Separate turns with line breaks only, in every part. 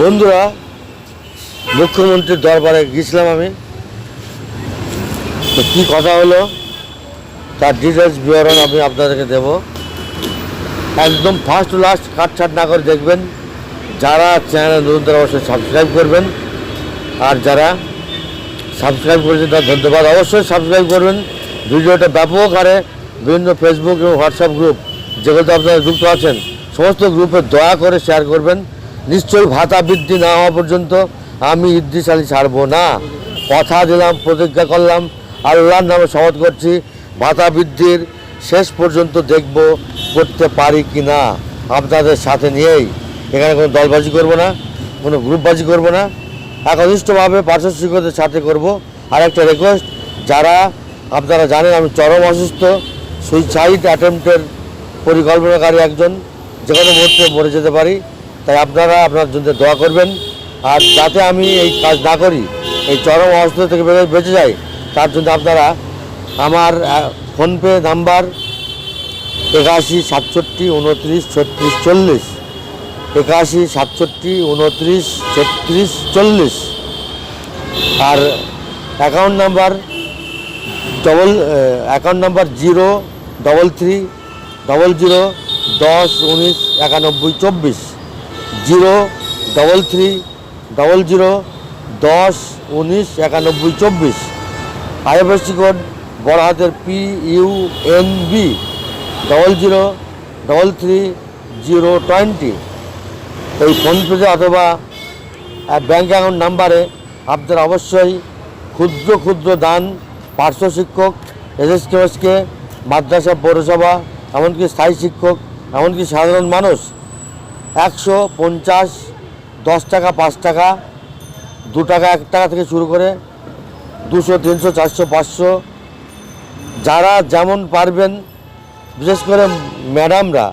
বন্ধুরা, মুখ্যমন্ত্রীর দরবারে গিয়েছিলাম আমি। তো কী কথা হলো? তার ডিটেলস বিবরণ আমি আপনাদেরকে দেব। একদম ফার্স্ট টু লাস্ট কাটছাট না করে দেখবেন। যারা চ্যানেল নতুন অবশ্যই সাবস্ক্রাইব করবেন। আর যারা সাবস্ক্রাইব করেছেন তার ধন্যবাদ। অবশ্যই সাবস্ক্রাইব করবেন। ভিডিওটা ব্যাপক হারে বিভিন্ন ফেসবুক এবং হোয়াটসঅ্যাপ গ্রুপ যেগুলোতে আপনারা যুক্ত আছেন, সমস্ত গ্রুপে দয়া করে শেয়ার করবেন। নিশ্চয়ই ভাতা বৃদ্ধি না হওয়া পর্যন্ত আমি ইদ্রিশালী ছাড়বো না। কথা দিলাম, প্রতিজ্ঞা করলাম আল্লাহর নামে শপথ করছি, ভাতা বৃদ্ধির শেষ পর্যন্ত দেখব করতে পারি কি না আপনাদের সাথে নিয়েই এখানে কোনো দলবাজি করব না, কোনো গ্রুপবাজি করব না। একনিষ্ঠভাবে পার্শ্বশিক্ষকদের সাথে করব। আর একটা রিকোয়েস্ট যারা আপনারা জানেন আমি চরম অসুস্থ সুইসাইড অ্যাটেম্পটের পরিকল্পনাকারী একজন যে কোনো মুহূর্তে মরে যেতে পারি। তাই আপনারা আপনার জন্য দোয়া করবেন। আর যাতে আমি এই কাজ না করি, এই চরম অসুস্থ থেকে বেরো- বেঁচে যাই, তার জন্য আপনারা আমার ফোনপে নাম্বার একাশি সাতষট্টি উনত্রিশ ছত্রিশ চল্লিশ, একাশি সাতষট্টি উনত্রিশ ছত্রিশ চল্লিশ, আর account number double account number zero double three double zero দশ উনিশ একানব্বই চব্বিশ। Zero double three double zero দশ উনিশ একানব্বই চব্বিশ। আইএফএসসি কোড বড় হাতের P U N B double zero double three zero twenty. এই ফোনপেতে অথবা ব্যাঙ্ক অ্যাকাউন্ট নাম্বারে আপনারা অবশ্যই ক্ষুদ্র ক্ষুদ্র দান, পার্শ্ব শিক্ষক এসএসকেএসকে মাদ্রাসা, পৌরসভা, এমনকি স্থায়ী শিক্ষক, এমনকি সাধারণ মানুষ একশো পঞ্চাশ, দশ টাকা, পাঁচ টাকা, দু টাকা, এক টাকা থেকে শুরু করে দুশো, তিনশো, চারশো, পাঁচশো। যারা যেমন পারবেন, বিশেষ করে ম্যাডামরা,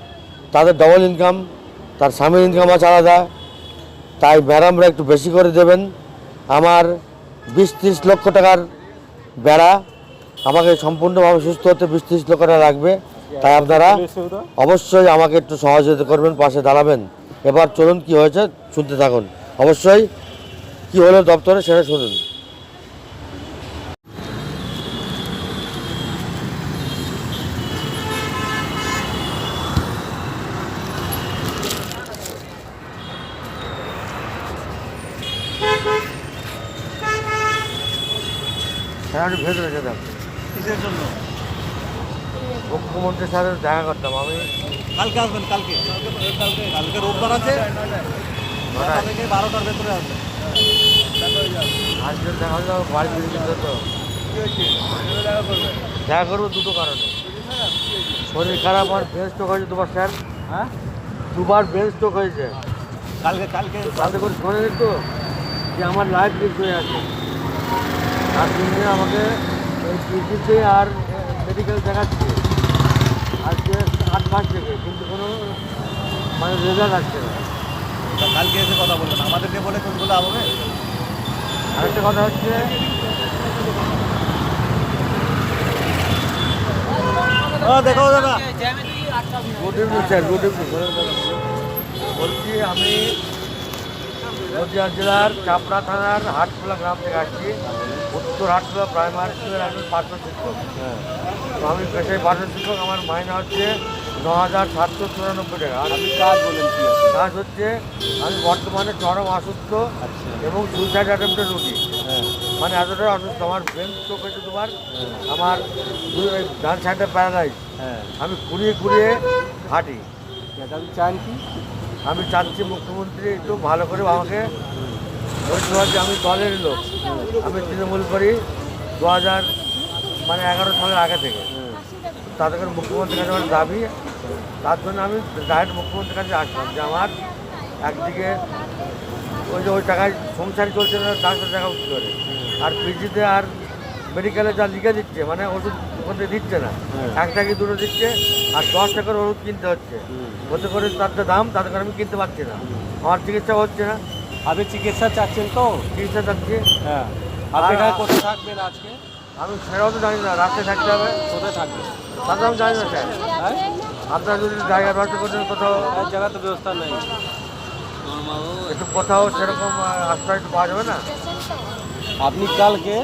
তাদের ডবল ইনকাম তার স্বামীর ইনকাম আছে আলাদা। তাই ম্যাডামরা একটু বেশি করে দেবেন। আমার বিশ ত্রিশ লক্ষ টাকার বেড়া আমাকে সম্পূর্ণভাবে সুস্থ হতে লক্ষ টাকা লাগবে তাই আপনারা অবশ্যই আমাকে একটু সহযোগিতা করবেন, পাশে দাঁড়াবেন। এবার চলুন কি হয়েছে, শুনতে থাকুন। অবশ্যই কি হলো দপ্তরে সেটা শুনুন। ভেতরে যেতাম
কিসের জন্য।
মুখ্যমন্ত্রীর সাথে দেখা করতাম আমি।
কালকে আসবেন কালকে। কালকে কালকে রোববার আছে। নটা থেকে বারোটার ভেতরে আসবেন।
আজকে দেখা হলো বাড়ি ফিরে তো দেখা করব দুটো কারণে। শরীর খারাপ আর ব্রেন স্ট্রোক হয়েছে দুবার স্যার।
হ্যাঁ?
দুবার ব্রেন স্ট্রোক হয়েছে।
কালকে কালকে।
তাতে করে শোনেন একটু যে আমার লাইফ রিস্ক হয়ে আছে। তার জন্য আমাকে এই আর মেডিকেল দেখাচ্ছে। আজকে আট মাস থেকে কিন্তু কোনো মানে রেজাল্ট আসছে না।
কালকে এসে কথা বলবেন। আমাদেরকে বলে কোনগুলো হবে?
আরেকটা কথা হচ্ছে
দেখো দাদা
good evening sir good evening বলছি আমি নদিয়া জেলার চাপড়া থানার হাটখোলা গ্রাম থেকে আসছি। উত্তর হাটখোলা প্রাইমারি স্কুলের একজন পার্শ্ব শিক্ষক। তো আমি পেশায় পার্শ্ব শিক্ষক আমার মাইনে হচ্ছে ন হাজার সাতশো চুরানব্বই টাকা। আর
আপনি কাজ বলেন কি
কাজ হচ্ছে আমি বর্তমানে চরম অসুস্থ
আচ্ছা।
এবং সুইসাইড অ্যাটেম্পটের রুগী।
হ্যাঁ।
মানে এতটাই অসুস্থ আমার ব্রেন স্ট্রোক হয়েছে তোমার আমার ডান সাইডে প্যারালাইজ
হ্যাঁ।
আমি কুড়িয়ে কুড়িয়ে হাঁটি।
আপনি চান কি?
আমি চাচ্ছি মুখ্যমন্ত্রী একটু ভালো করে আমাকে যে আমি দলের লোক। আমি তৃণমূল করি দু হাজার মানে এগারো সালের আগে থেকে। তাদের মুখ্যমন্ত্রীর কাছে আমার দাবি তার জন্য আমি ডাইরেক্ট মুখ্যমন্ত্রীর কাছে আসলাম যে আমার একদিকে ওই যে ওই টাকায় সংসারই চলছে না ডাক্তার টাকা উঠতে করে? আর পিজিতে আর মেডিকেলে যা লিখে দিচ্ছে মানে ওষুধ ওখান দিচ্ছে না। একটা কি দুটো দিচ্ছে আর দশ টাকার ওষুধ কিনতে হচ্ছে। ওতে করে তার যা দাম তাদের আমি কিনতে পারছি না। আমার চিকিৎসা হচ্ছে না।
আপনি চিকিৎসা চাচ্ছেন তো
চিকিৎসা চাচ্ছি
হ্যাঁ আপনি
আর-
এখানে কোথায় থাকবেন আজকে
আমি সেটাও তো জানি না রাস্তায় থাকতে হবে
কোথায় থাকবেন
তাতে আমি জানি না স্যার
হ্যাঁ
আপনারা যদি জায়গার ব্যবস্থা করছেন কোথাও
এক জায়গা তো ব্যবস্থা নেই
একটু কোথাও সেরকম আহ, আশ্রয় একটু পাওয়া যাবে না
আপনি কালকে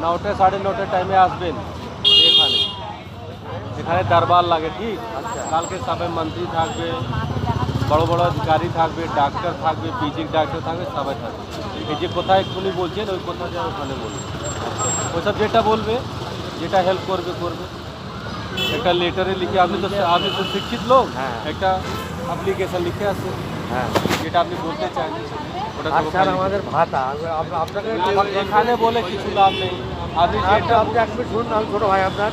নটা সাড়ে নটার টাইমে আসবেন এখানে এখানে দরবার লাগে ঠিক কালকে সবাই মন্ত্রী থাকবে বড় বড় অধিকারী থাকবে ডাক্তার থাকবে পিজির ডাক্তার থাকবে সবাই থাকবে। এই যে কোথায় এক্ষুনি বলছেন ওই কথা যা ওখানে বলবে ওইসব যেটা বলবে যেটা হেল্প করবে করবে। একটা লেটারে লিখে আপনি তো আপনি তো শিক্ষিত লোক।
হ্যাঁ।
একটা অ্যাপ্লিকেশন লিখে আসুন
হ্যাঁ।
যেটা আপনি বলতে চান ওটা তো
আর স্যার
ওখানে-
আমাদের ভাতা আমি- আপ- আপনাকে
আমার এখানে বলে কিছু লাভ নেই। আপনি
আপনি
যেটা
আপনি এক মিনিট শুনুন আমি ছোটো ভাই আপনার।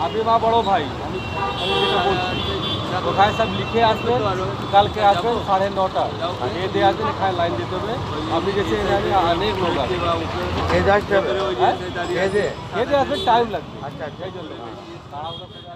আপনি বা বড় ভাই। আমি আমি যেটা বলছি। ওখানে সব লিখে আসবেন কালকে আসবেন সাড়ে নটা এ দিয়ে আসবেন এখানে লাইন দিতে হবে আপনি যেসে এখানে অনেক লোক আছে
এই যাচ্ছে
হ্যাঁ?
এই যে
এ দিয়ে আসবেন টাইম লাগবে
আচ্ছা আচ্ছা
এই জন্য তাড়াহুড়ো করে